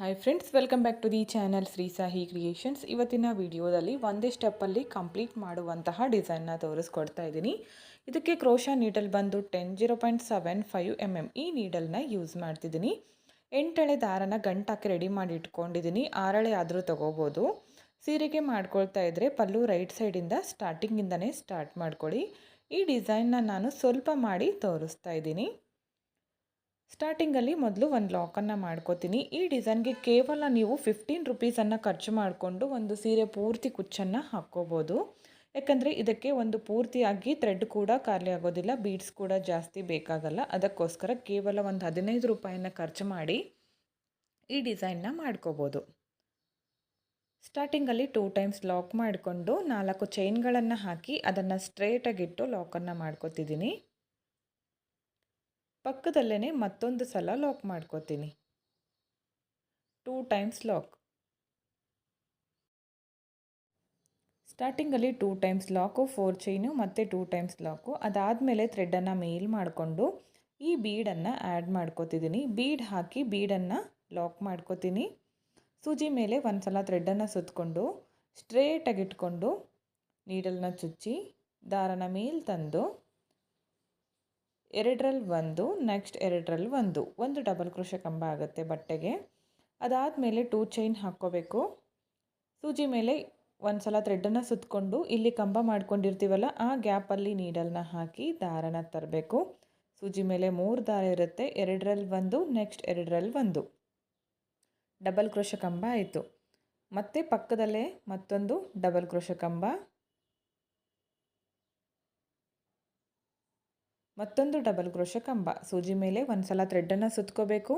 Hi friends welcome back to the channel Shri Sahi creations ಇವತ್ತಿನ ವಿಡಿಯೋದಲ್ಲಿ ಒಂದೇ ಸ್ಟೆಪ್ಪಲ್ಲಿ complete ಮಾಡುವಂತಹ ಡಿಸೈನ್ನ ತೋರಿಸ್ಕೊಡ್ತಾ ಇದ್ದೀನಿ. ಇದಕ್ಕೆ ಕ್ರೋಶಾ ನೀಡಲ್ ಬಂದು ten zero point seven five M M ಈ ನೀಡಲ್ನ ಯೂಸ್ ಮಾಡ್ತಿದ್ದೀನಿ. ಎಂಟಳೆ ದಾರನ ಗಂಟಾಕಿ ರೆಡಿ ಮಾಡಿ ಇಟ್ಕೊಂಡಿದ್ದೀನಿ. ಆರಳೆ ಆದರೂ ತೊಗೋಬೋದು. ಸೀರೆಗೆ ಮಾಡ್ಕೊಳ್ತಾ ಇದ್ದರೆ ಪಲ್ಲು ರೈಟ್ ಸೈಡಿಂದ ಸ್ಟಾರ್ಟಿಂಗಿಂದನೇ ಸ್ಟಾರ್ಟ್ ಮಾಡ್ಕೊಳ್ಳಿ. ಈ ಡಿಸೈನ್ನ ನಾನು ಸ್ವಲ್ಪ ಮಾಡಿ ತೋರಿಸ್ತಾ ಇದ್ದೀನಿ. ಸ್ಟಾರ್ಟಿಂಗಲ್ಲಿ ಮೊದಲು ಒಂದು ಲಾಕನ್ನು ಮಾಡ್ಕೋತೀನಿ. ಈ ಡಿಸೈನ್ಗೆ ಕೇವಲ ನೀವು ಫಿಫ್ಟೀನ್ ರುಪೀಸನ್ನು ಖರ್ಚು ಮಾಡಿಕೊಂಡು ಒಂದು ಸೀರೆ ಪೂರ್ತಿ ಕುಚ್ಚನ್ನು ಹಾಕ್ಕೋಬೋದು. ಯಾಕಂದರೆ ಇದಕ್ಕೆ ಒಂದು ಪೂರ್ತಿಯಾಗಿ ಥ್ರೆಡ್ ಕೂಡ ಖಾಲಿ ಆಗೋದಿಲ್ಲ ಬೀಡ್ಸ್ ಕೂಡ ಜಾಸ್ತಿ ಬೇಕಾಗಲ್ಲ. ಅದಕ್ಕೋಸ್ಕರ ಕೇವಲ ಒಂದು ಹದಿನೈದು ರೂಪಾಯಿನ ಖರ್ಚು ಮಾಡಿ ಈ ಡಿಸೈನ್ನ ಮಾಡ್ಕೋಬೋದು. ಸ್ಟಾರ್ಟಿಂಗಲ್ಲಿ ಟೂ ಟೈಮ್ಸ್ ಲಾಕ್ ಮಾಡಿಕೊಂಡು ನಾಲ್ಕು ಚೈನ್ಗಳನ್ನು ಹಾಕಿ ಅದನ್ನು ಸ್ಟ್ರೇಟಾಗಿಟ್ಟು ಲಾಕನ್ನು ಮಾಡ್ಕೋತಿದ್ದೀನಿ. ಪಕ್ಕದಲ್ಲೇ ಮತ್ತೊಂದು ಸಲ ಲಾಕ್ ಮಾಡ್ಕೋತೀನಿ. ಟೂ ಟೈಮ್ಸ್ ಲಾಕ್ ಸ್ಟಾರ್ಟಿಂಗಲ್ಲಿ two times lock four chain ಮತ್ತು ಟೂ ಟೈಮ್ಸ್ ಲಾಕು ಅದಾದಮೇಲೆ ಥ್ರೆಡನ್ನು ಮೇಲ್ ಮಾಡಿಕೊಂಡು ಈ ಬೀಡನ್ನು ಆ್ಯಡ್ ಮಾಡ್ಕೋತಿದ್ದೀನಿ ಬೀಡ್ ಹಾಕಿ ಬೀಡನ್ನು ಲಾಕ್ ಮಾಡ್ಕೋತೀನಿ. ಸೂಜಿ ಮೇಲೆ ಒಂದು ಸಲ ಥ್ರೆಡನ್ನು ಸುತ್ತಕೊಂಡು ಸ್ಟ್ರೇಟಾಗಿಟ್ಕೊಂಡು ನೀಡಲ್ನ ಚುಚ್ಚಿ, ದಾರನ ಮೇಲೆ ತಂದು ಎರಡರಲ್ಲಿ ಒಂದು ನೆಕ್ಸ್ಟ್ ಎರಡರಲ್ಲಿ ಒಂದು. ಒಂದು ಡಬಲ್ ಕ್ರೋಶ ಕಂಬ ಆಗುತ್ತೆ ಬಟ್ಟೆಗೆ. ಅದಾದಮೇಲೆ ಟೂ ಚೈನ್ ಹಾಕ್ಕೋಬೇಕು. ಸೂಜಿ ಮೇಲೆ ಒಂದು ಸಲ ಥ್ರೆಡ್ಡನ್ನು ಸುತ್ತಕೊಂಡು ಇಲ್ಲಿ ಕಂಬ ಮಾಡ್ಕೊಂಡಿರ್ತೀವಲ್ಲ, ಆ ಗ್ಯಾಪಲ್ಲಿ ನೀಡಲ್ನ ಹಾಕಿ ದಾರನ ತರಬೇಕು. ಸೂಜಿ ಮೇಲೆ ಮೂರು ದಾರ ಇರುತ್ತೆ ಎರಡರಲ್ಲಿ ಒಂದು ನೆಕ್ಸ್ಟ್ ಎರಡರಲ್ಲಿ ಒಂದು. ಡಬಲ್ ಕ್ರೋಶ ಕಂಬ ಆಯಿತು. ಮತ್ತು ಪಕ್ಕದಲ್ಲೇ ಮತ್ತೊಂದು ಡಬಲ್ ಕ್ರೋಶ ಕಂಬ. ಮತ್ತೊಂದು ಡಬಲ್ ಕ್ರೋಶ ಕಂಬ. ಸೂಜಿ ಮೇಲೆ ಒಂದು ಸಲ ಥ್ರೆಡ್ಡನ್ನು ಸುತ್ಕೋಬೇಕು.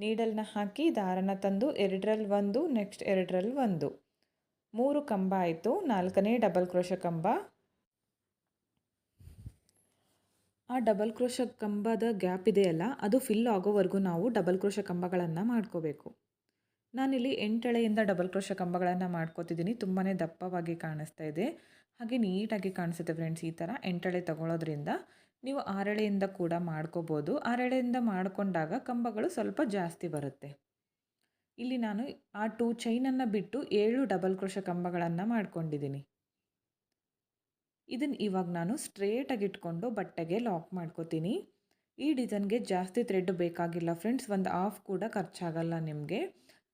ನೀಡಲ್ನ ಹಾಕಿ ದಾರನ ತಂದು ಎರಡರಲ್ಲಿ ಒಂದು, ನೆಕ್ಸ್ಟ್ ಎರಡರಲ್ಲಿ ಒಂದು. ಮೂರು ಕಂಬ ಆಯಿತು. ನಾಲ್ಕನೇ ಡಬಲ್ ಕ್ರೋಶ ಕಂಬ. ಆ ಡಬಲ್ ಕ್ರೋಶ ಕಂಬದ ಗ್ಯಾಪ್ ಇದೆಯಲ್ಲ, ಅದು ಫಿಲ್ ಆಗೋವರೆಗೂ ನಾವು ಡಬಲ್ ಕ್ರೋಶ ಕಂಬಗಳನ್ನು ಮಾಡ್ಕೋಬೇಕು. ನಾನಿಲ್ಲಿ ಎಂಟಳೆಯಿಂದ ಡಬಲ್ ಕ್ರೋಶ ಕಂಬಗಳನ್ನು ಮಾಡ್ಕೋತಿದ್ದೀನಿ. ತುಂಬಾ ದಪ್ಪವಾಗಿ ಕಾಣಿಸ್ತಾ ಇದೆ. ಹಾಗೆ ನೀಟಾಗಿ ಕಾಣಿಸುತ್ತೆ ಫ್ರೆಂಡ್ಸ್ ಈ ಥರ ಎಂಟೆಳೆ ತಗೊಳ್ಳೋದ್ರಿಂದ ನೀವು ಆರಳೆಯಿಂದ ಕೂಡ ಮಾಡ್ಕೋಬೋದು. ಆರಳೆಯಿಂದ ಮಾಡಿಕೊಂಡಾಗ ಕಂಬಗಳು ಸ್ವಲ್ಪ ಜಾಸ್ತಿ ಬರುತ್ತೆ. ಇಲ್ಲಿ ನಾನು ಆ ಟೂ ಚೈನನ್ನು ಬಿಟ್ಟು ಏಳು ಡಬಲ್ ಕ್ರೋಶ ಕಂಬಗಳನ್ನು ಮಾಡ್ಕೊಂಡಿದ್ದೀನಿ. ಇದನ್ನು ಇವಾಗ ನಾನು ಸ್ಟ್ರೇಟಾಗಿ ಇಟ್ಕೊಂಡು ಬಟ್ಟೆಗೆ ಲಾಕ್ ಮಾಡ್ಕೋತೀನಿ. ಈ ಡಿಸೈನ್ಗೆ ಜಾಸ್ತಿ ಥ್ರೆಡ್ ಬೇಕಾಗಿಲ್ಲ ಫ್ರೆಂಡ್ಸ್ ಒಂದು ಆಫ್ ಕೂಡ ಖರ್ಚಾಗಲ್ಲ ನಿಮಗೆ.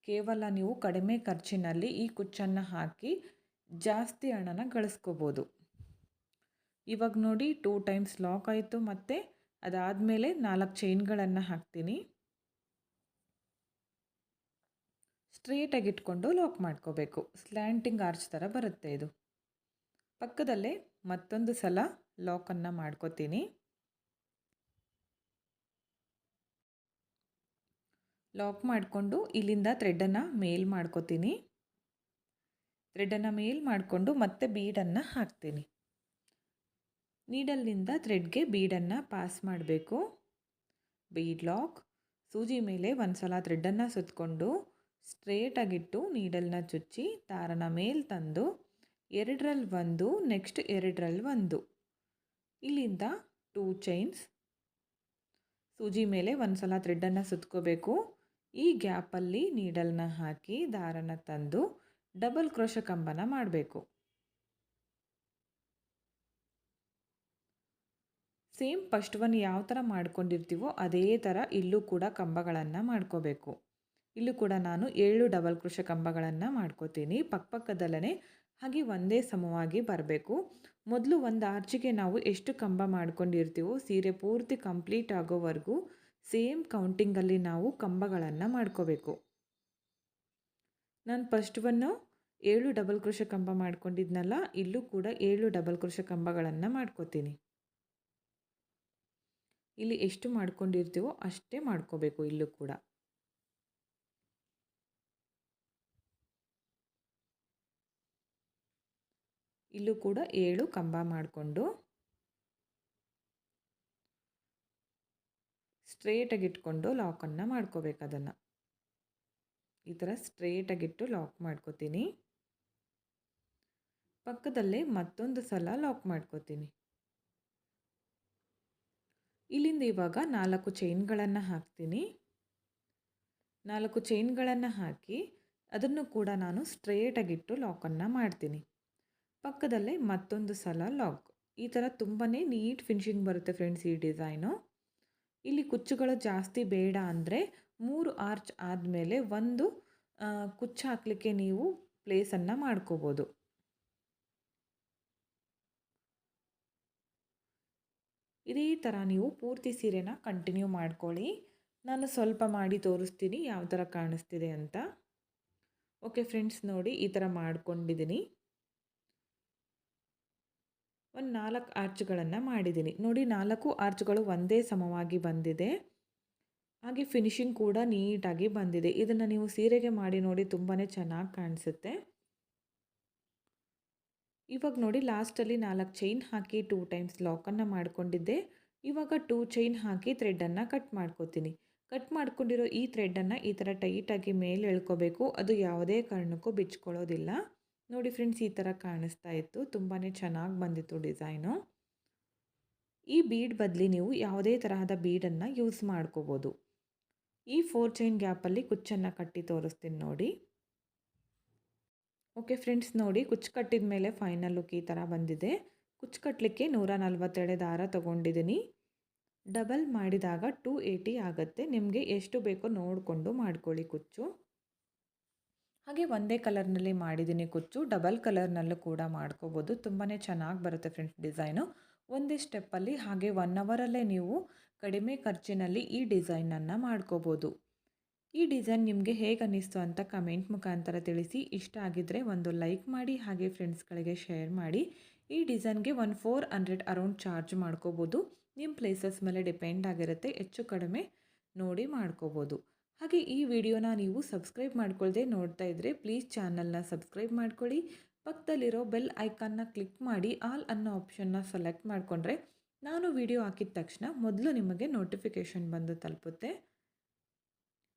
ಕೇವಲ ನೀವು ಕಡಿಮೆ ಖರ್ಚಿನಲ್ಲಿ ಈ ಕುಚ್ಚನ್ನು ಹಾಕಿ ಜಾಸ್ತಿ ಹಣನ ಗಳಿಸ್ಕೋಬೋದು. ಇವಾಗ ನೋಡಿ ಟೂ ಟೈಮ್ಸ್ ಲಾಕ್ ಆಯಿತು ಮತ್ತು ಅದಾದಮೇಲೆ ನಾಲ್ಕು ಚೈನ್ಗಳನ್ನು ಹಾಕ್ತೀನಿ. ಸ್ಟ್ರೇಟಾಗಿ ಇಟ್ಕೊಂಡು ಲಾಕ್ ಮಾಡ್ಕೋಬೇಕು. ಸ್ಲ್ಯಾಂಟಿಂಗ್ ಆರ್ಚ್ ಥರ ಬರುತ್ತೆ ಇದು. ಪಕ್ಕದಲ್ಲೇ ಮತ್ತೊಂದು ಸಲ ಲಾಕನ್ನು ಮಾಡ್ಕೋತೀನಿ. ಲಾಕ್ ಮಾಡಿಕೊಂಡು ಇಲ್ಲಿಂದ ಥ್ರೆಡನ್ನು ಮೇಲ್ ಮಾಡ್ಕೋತೀನಿ. ಥ್ರೆಡನ್ನು ಮೇಲ್ ಮಾಡಿಕೊಂಡು ಮತ್ತೆ ಬೀಡನ್ನು ಹಾಕ್ತೀನಿ. ನೀಡಲ್ನಿಂದ ಥ್ರೆಡ್ಗೆ ಬೀಡನ್ನು ಪಾಸ್ ಮಾಡಬೇಕು. Bead lock. ಸೂಜಿ ಮೇಲೆ ಒಂದು ಸಲ ಥ್ರೆಡ್ಡನ್ನು ಸುತ್ತಕೊಂಡು ಸ್ಟ್ರೇಟಾಗಿಟ್ಟು ನೀಡಲ್ನ ಚುಚ್ಚಿ ದಾರನ ಮೇಲೆ ತಂದು ಎರಡರಲ್ಲಿ ಒಂದು, ನೆಕ್ಸ್ಟ್ ಎರಡರಲ್ಲಿ ಒಂದು. ಇಲ್ಲಿಂದ ಟೂ ಚೈನ್ಸ್. ಸೂಜಿ ಮೇಲೆ ಒಂದು ಸಲ ಥ್ರೆಡ್ಡನ್ನು ಸುತ್ಕೋಬೇಕು. ಈ ಗ್ಯಾಪಲ್ಲಿ ನೀಡಲ್ನ ಹಾಕಿ ದಾರನ ತಂದು ಡಬಲ್ ಕ್ರೋಶ ಕಂಬನ ಮಾಡಬೇಕು. ಸೇಮ್ ಫಸ್ಟ್ ಒನ್ ಯಾವ ಥರ ಮಾಡ್ಕೊಂಡಿರ್ತೀವೋ ಅದೇ ಥರ ಇಲ್ಲೂ ಕೂಡ ಕಂಬಗಳನ್ನು ಮಾಡ್ಕೋಬೇಕು. ಇಲ್ಲೂ ಕೂಡ ನಾನು ಏಳು ಡಬಲ್ ಕೃಷ ಕಂಬಗಳನ್ನು ಮಾಡ್ಕೋತೀನಿ. ಪಕ್ಕಪಕ್ಕದಲ್ಲೇ ಹಾಗೆ ಒಂದೇ ಸಮವಾಗಿ ಬರಬೇಕು. ಮೊದಲು ಒಂದು ಆರ್ಚಿಗೆ ನಾವು ಎಷ್ಟು ಕಂಬ ಮಾಡ್ಕೊಂಡಿರ್ತೀವೋ ಸೀರೆ ಪೂರ್ತಿ ಕಂಪ್ಲೀಟ್ ಆಗೋವರೆಗೂ ಸೇಮ್ ಕೌಂಟಿಂಗಲ್ಲಿ ನಾವು ಕಂಬಗಳನ್ನು ಮಾಡ್ಕೋಬೇಕು. ನಾನು ಫಸ್ಟ್ ಒನ್ನು ಏಳು ಡಬಲ್ ಕೃಷ ಕಂಬ ಮಾಡ್ಕೊಂಡಿದ್ನಲ್ಲ, ಇಲ್ಲೂ ಕೂಡ ಏಳು ಡಬಲ್ ಕೃಷ ಕಂಬಗಳನ್ನು ಮಾಡ್ಕೋತೀನಿ. ಇಲ್ಲಿ ಎಷ್ಟು ಮಾಡ್ಕೊಂಡಿರ್ತೀವೋ ಅಷ್ಟೇ ಮಾಡ್ಕೋಬೇಕು ಇಲ್ಲೂ ಕೂಡ. ಇಲ್ಲೂ ಕೂಡ ಏಳು ಕಂಬ ಮಾಡಿಕೊಂಡು ಸ್ಟ್ರೇಟಾಗಿ ಇಟ್ಕೊಂಡು ಲಾಕನ್ನು ಮಾಡ್ಕೋಬೇಕು ಅದನ್ನು. ಈ ಥರ ಸ್ಟ್ರೇಟಾಗಿಟ್ಟು ಲಾಕ್ ಮಾಡ್ಕೋತೀನಿ. ಪಕ್ಕದಲ್ಲೇ ಮತ್ತೊಂದು ಸಲ ಲಾಕ್ ಮಾಡ್ಕೋತೀನಿ. ಇಲ್ಲಿಂದ ಇವಾಗ ನಾಲ್ಕು ಚೈನ್ಗಳನ್ನು ಹಾಕ್ತೀನಿ. ನಾಲ್ಕು ಚೈನ್ಗಳನ್ನು ಹಾಕಿ ಅದನ್ನು ಕೂಡ ನಾನು ಸ್ಟ್ರೇಟಾಗಿಟ್ಟು ಲಾಕನ್ನು ಮಾಡ್ತೀನಿ. ಪಕ್ಕದಲ್ಲೇ ಮತ್ತೊಂದು ಸಲ ಲಾಕ್ ಈ ಥರ ತುಂಬಾ ನೀಟ್ ಫಿನಿಶಿಂಗ್ ಬರುತ್ತೆ ಫ್ರೆಂಡ್ಸ್ ಈ ಡಿಸೈನು ಇಲ್ಲಿ ಕುಚ್ಚುಗಳು ಜಾಸ್ತಿ ಬೇಡ ಅಂದರೆ ಮೂರು ಆರ್ಚ್ ಆದಮೇಲೆ ಒಂದು ಕುಚ್ಚು ಹಾಕಲಿಕ್ಕೆ ನೀವು ಪ್ಲೇಸನ್ನು ಮಾಡ್ಕೋಬೋದು. ಇದೇ ಥರ ನೀವು ಪೂರ್ತಿ ಸೀರೆನ ಕಂಟಿನ್ಯೂ ಮಾಡ್ಕೊಳ್ಳಿ. ನಾನು ಸ್ವಲ್ಪ ಮಾಡಿ ತೋರಿಸ್ತೀನಿ ಯಾವ ಥರ ಕಾಣಿಸ್ತಿದೆ ಅಂತ. ಓಕೆ ಫ್ರೆಂಡ್ಸ್ ನೋಡಿ ಈ ಥರ ಮಾಡ್ಕೊಂಡಿದ್ದೀನಿ. ಒಂದು ನಾಲ್ಕು ಆರ್ಚ್ಗಳನ್ನು ಮಾಡಿದ್ದೀನಿ. ನೋಡಿ ನಾಲ್ಕು ಆರ್ಚ್ಗಳು ಒಂದೇ ಸಮವಾಗಿ ಬಂದಿದೆ. ಹಾಗೆ ಫಿನಿಶಿಂಗ್ ಕೂಡ ನೀಟಾಗಿ ಬಂದಿದೆ. ಇದನ್ನು ನೀವು ಸೀರೆಗೆ ಮಾಡಿ ನೋಡಿ ತುಂಬಾ ಚೆನ್ನಾಗಿ ಕಾಣಿಸುತ್ತೆ. ಇವಾಗ ನೋಡಿ ಲಾಸ್ಟಲ್ಲಿ ನಾಲ್ಕು ಚೈನ್ ಹಾಕಿ ಟೂ ಟೈಮ್ಸ್ ಲಾಕನ್ನು ಮಾಡ್ಕೊಂಡಿದ್ದೆ. ಇವಾಗ ಟೂ ಚೈನ್ ಹಾಕಿ ಥ್ರೆಡ್ಡನ್ನು ಕಟ್ ಮಾಡ್ಕೋತೀನಿ. ಕಟ್ ಮಾಡ್ಕೊಂಡಿರೋ ಈ ಥ್ರೆಡ್ಡನ್ನು ಈ ಥರ ಟೈಟಾಗಿ ಮೇಲೆ ಎಳ್ಕೋಬೇಕು. ಅದು ಯಾವುದೇ ಕಾರಣಕ್ಕೂ ಬಿಚ್ಕೊಳ್ಳೋದಿಲ್ಲ. ನೋಡಿ ಫ್ರೆಂಡ್ಸ್, ಈ ಥರ ಕಾಣಿಸ್ತಾ ಇತ್ತು. ತುಂಬಾ ಚೆನ್ನಾಗಿ ಬಂದಿತ್ತು ಡಿಸೈನು. ಈ ಬೀಡ್ ಬದಲಿ ನೀವು ಯಾವುದೇ ತರಹದ ಬೀಡನ್ನು ಯೂಸ್ ಮಾಡ್ಕೋಬೋದು. ಈ ಫೋರ್ ಚೈನ್ ಗ್ಯಾಪಲ್ಲಿ ಕುಚ್ಚನ್ನು ಕಟ್ಟಿ ತೋರಿಸ್ತೀನಿ ನೋಡಿ. ಓಕೆ ಫ್ರೆಂಡ್ಸ್ ನೋಡಿ, ಕುಚ್ಚು ಕಟ್ಟಿದ ಮೇಲೆ ಫೈನಲ್ ಲುಕ್ ಈ ಥರ ಬಂದಿದೆ. ಕುಚ್ಚು ಕಟ್ಟಲಿಕ್ಕೆ ನೂರ ನಲ್ವತ್ತೆರಡು ದಾರ ತೊಗೊಂಡಿದ್ದೀನಿ. ಡಬಲ್ ಮಾಡಿದಾಗ ಟೂ ಏಯ್ಟಿ ಆಗುತ್ತೆ. ನಿಮಗೆ ಎಷ್ಟು ಬೇಕೋ ನೋಡಿಕೊಂಡು ಮಾಡ್ಕೊಳ್ಳಿ ಕುಚ್ಚು. ಹಾಗೆ ಒಂದೇ ಕಲರ್ನಲ್ಲಿ ಮಾಡಿದ್ದೀನಿ ಕುಚ್ಚು. ಡಬಲ್ ಕಲರ್ನಲ್ಲೂ ಕೂಡ ಮಾಡ್ಕೋಬೋದು. ತುಂಬಾ ಚೆನ್ನಾಗಿ ಬರುತ್ತೆ ಫ್ರೆಂಡ್ಸ್ ಡಿಸೈನು ಒಂದೇ ಸ್ಟೆಪ್ಪಲ್ಲಿ ಹಾಗೆ ಒನ್ ಅವರಲ್ಲೇ ನೀವು ಕಡಿಮೆ ಖರ್ಚಿನಲ್ಲಿ ಈ ಡಿಸೈನನ್ನು ಮಾಡ್ಕೋಬೋದು. ಈ ಡಿಸೈನ್ ನಿಮಗೆ ಹೇಗೆ ಅನ್ನಿಸ್ತು ಅಂತ ಕಮೆಂಟ್ ಮುಖಾಂತರ ತಿಳಿಸಿ. ಇಷ್ಟ ಆಗಿದ್ದರೆ ಒಂದು ಲೈಕ್ ಮಾಡಿ, ಹಾಗೆ ಫ್ರೆಂಡ್ಸ್ಗಳಿಗೆ ಶೇರ್ ಮಾಡಿ. ಈ ಡಿಸೈನ್ಗೆ one four hundred around charge ಮಾಡ್ಕೋಬೋದು. ನಿಮ್ಮ ಪ್ಲೇಸಸ್ ಮೇಲೆ ಡಿಪೆಂಡ್ ಆಗಿರುತ್ತೆ, ಹೆಚ್ಚು ಕಡಿಮೆ ನೋಡಿ ಮಾಡ್ಕೋಬೋದು. ಹಾಗೆ ಈ ವಿಡಿಯೋನ ನೀವು ಸಬ್ಸ್ಕ್ರೈಬ್ ಮಾಡ್ಕೊಳ್ಳದೆ ನೋಡ್ತಾ ಇದ್ದರೆ ಪ್ಲೀಸ್ ಚಾನಲ್ನ ಸಬ್ಸ್ಕ್ರೈಬ್ ಮಾಡ್ಕೊಳ್ಳಿ. ಪಕ್ಕದಲ್ಲಿರೋ ಬೆಲ್ ಐಕಾನ್ನ ಕ್ಲಿಕ್ ಮಾಡಿ, ಆಲ್ ಅನ್ನೋ ಆಪ್ಷನ್ನ ಸೆಲೆಕ್ಟ್ ಮಾಡಿಕೊಂಡ್ರೆ ನಾನು ವಿಡಿಯೋ ಹಾಕಿದ ತಕ್ಷಣ ಮೊದಲು ನಿಮಗೆ ನೋಟಿಫಿಕೇಷನ್ ಬಂದು ತಲುಪುತ್ತೆ.